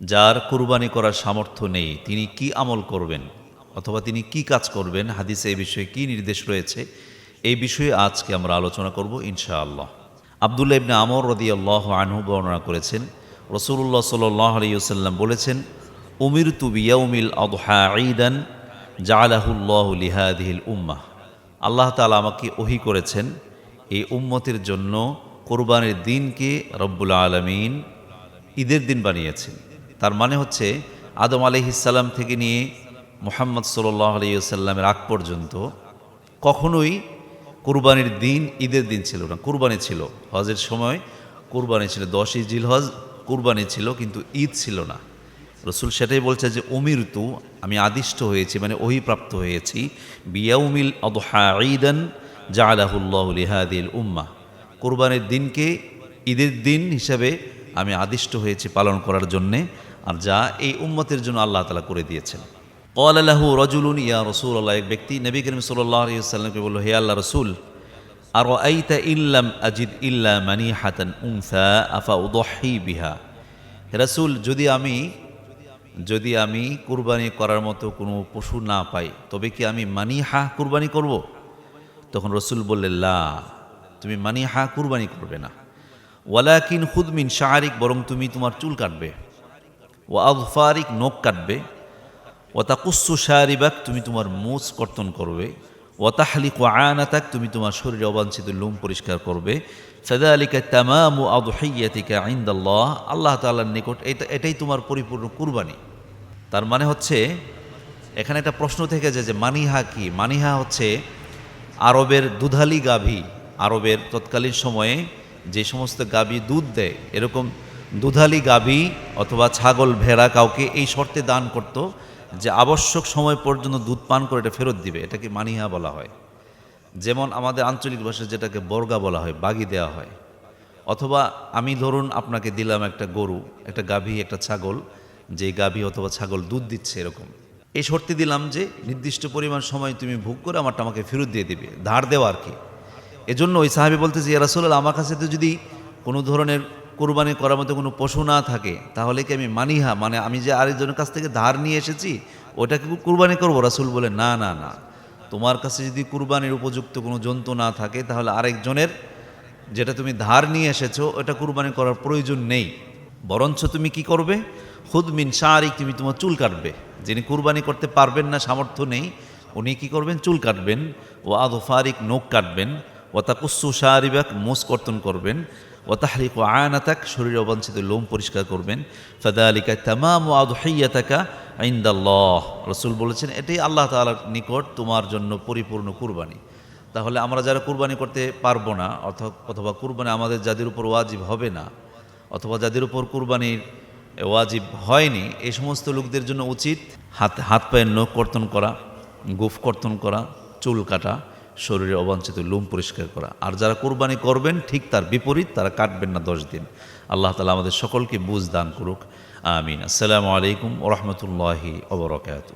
যার কুরবানি করার সামর্থ্য নেই, তিনি কি আমল করবেন? অথবা তিনি কি কাজ করবেন? হাদিসে এই বিষয়ে কি নির্দেশ রয়েছে? এই বিষয়ে আজকে আমরা আলোচনা করব ইনশাআল্লাহ। আবদুল্লাহ ইবনে আমর রদি আল্লাহ আনহু বর্ণনা করেছেন রসুল্লাহ সাল্লাহ আলিয়াল্লাম বলেছেন উমির তু বিয়াউমিল আদহা ঈদান জালাহুল্লাহ লিহাদিহিল উম্মাহ আল্লাহ তালা আমাকে ওহি করেছেন, এই উম্মতের জন্য কোরবানির দিনকে রব্বুল আলমিন ঈদের দিন বানিয়েছেন। তার মানে হচ্ছে আদম আলহিসাল্লাম থেকে নিয়ে মোহাম্মদ সাল্লাহ আলিয়াল্লামের আগ পর্যন্ত কখনোই কুরবানির দিন, ঈদের দিন ছিল না। কুরবানি ছিল। হজের সময় কুরবানি ছিল। দশই জিল হজ কুরবানি ছিল, কিন্তু ঈদ ছিল না। রসুল সেটাই বলছে যে অমির তু, আমি আদিষ্ট হয়েছি মানে ওহিপ্রাপ্ত হয়েছি। বিয়াউমিল অদহা ঈদান জালাহুল্লাহ লিহাদিল উম্মা কোরবানির দিনকে ঈদের দিন হিসাবে আমি আদিষ্ট হয়েছি পালন করার জন্যে। আর যা এই উম্মতের জন্য আল্লাহ তালা করে দিয়েছেন। কল আল্লাহু রজুলুন, ইয়া রসুল আল্লাহ এক ব্যক্তি নবী করিম সাল্লাহ আলিয়াল্লামকে বলল, হে আল্লাহ রসুল আর আইতা ইল্লাম আজিদ ইল্লা মানি হাতান উমসা আফা উদহি বিহা। রাসুল, যদি আমি যদি আমি কুরবানি করার মতো কোনো পশু না পাই, তবে কি আমি মানি হা কুরবানি করব? তখন রসুল বললেন, লা, তুমি মানি হা কুরবানি করবে না। ওয়ালাকিন খুদমিন শাহারিক বরং তুমি তোমার চুল কাটবে। ও আফারিক নখ কাটবে ও তাকুসু শাহরিবাক তুমি তোমার মুছ কর্তন করবে ও তাহলিক ও আয়ানাতাক তুমি তোমার শরীরে অবাঞ্ছিত লোম পরিষ্কার করবে। সাদা আলিকা তামাম ও আদহাইয়াতিকা আইন্দাল্লাহ আল্লাহ তাল্লার নিকট এটা এটাই তোমার পরিপূর্ণ কুরবানি। তার মানে হচ্ছে, এখানে একটা প্রশ্ন থেকে যায় যে মানিহা কি? মানিহা হচ্ছে আরবের দুধালি গাভী, আরবের তৎকালীন সময়ে যে সমস্ত গাভী দুধ দেয়, এরকম দুধালি গাভী অথবা ছাগল ভেড়া কাউকে এই শর্তে দান করত যে আবশ্যক সময় পর্যন্ত দুধ পান করে এটা ফেরত দিবে। এটাকে মানিহা বলা হয়। যেমন আমাদের আঞ্চলিক ভাষায় যেটাকে বর্গা বলা হয়, বাগি দেওয়া হয়। অথবা আমি ধরুন আপনাকে দিলাম একটা গরু, একটা গাভী, একটা ছাগল যে গাভী অথবা ছাগল দুধ দিচ্ছে এরকম। এই শর্তে দিলাম যে নির্দিষ্ট পরিমাণ সময় তুমি ভোগ করে আমারটা আমাকে ফেরত দিয়ে দিবে। ধার দেওয়া আর কি। এজন্য ওই সাহাবি বলতে যে রাসুল্লাহ আমার কাছে তো যদি কোনো ধরনের কোরবানি করার মতো কোনো পশু না থাকে, তাহলে কি আমি মানিহা? মানে আমি যে আরেকজনের কাছ থেকে ধার নিয়ে এসেছি, ওটাকে কুরবানি করব? রাসুল বলে না না না। তোমার কাছে যদি কুরবানির উপযুক্ত কোনো জন্তু না থাকে, তাহলে আরেকজনের যেটা তুমি ধার নিয়ে এসেছ, ওটা কুরবানি করার প্রয়োজন নেই। বরঞ্চ তুমি কি করবে? খুদ মিন শাহরিক তুমি তোমার চুল কাটবে। যিনি কুরবানি করতে পারবেন না, সামর্থ্য নেই, উনি কি করবেন? চুল কাটবেন। ও আদফারিক, নোখ কাটবেন। ও তাকুসু শাহরিবাক মোস কর্তন করবেন। ও তাহরিক ও আয়নাতাক শরীরে অবাঞ্ছিত লোম পরিষ্কার করবেন। ফাদা আলিকা তামাম ও আদহাইয়াতাকা আইন্দাল্লাহ রসুল বলেছেন, এটাই আল্লাহ তালার নিকট তোমার জন্য পরিপূর্ণ কুরবানি। তাহলে আমরা যারা কুরবানি করতে পারব না অথবা কুরবানি আমাদের যাদের উপর ওয়াজিব হবে না, অথবা যাদের উপর কুরবানির ওয়াজিব হয়নি, এই সমস্ত লোকদের জন্য উচিত হাত হাত পায়ের নখ কর্তন করা, গুফ কর্তন করা, চুল কাটা। শরীরে অবাঞ্ছিত লুম পরিষ্কার করা। আর যারা কোরবানি করবেন, ঠিক তার বিপরীত, তারা কাটবেন না দশ দিন। আল্লাহ তালা আমাদের সকলকে বুঝ দান করুক। আমিন। আসসালামু আলাইকুম ওরহমতুল্লাহি ওবরাকাতু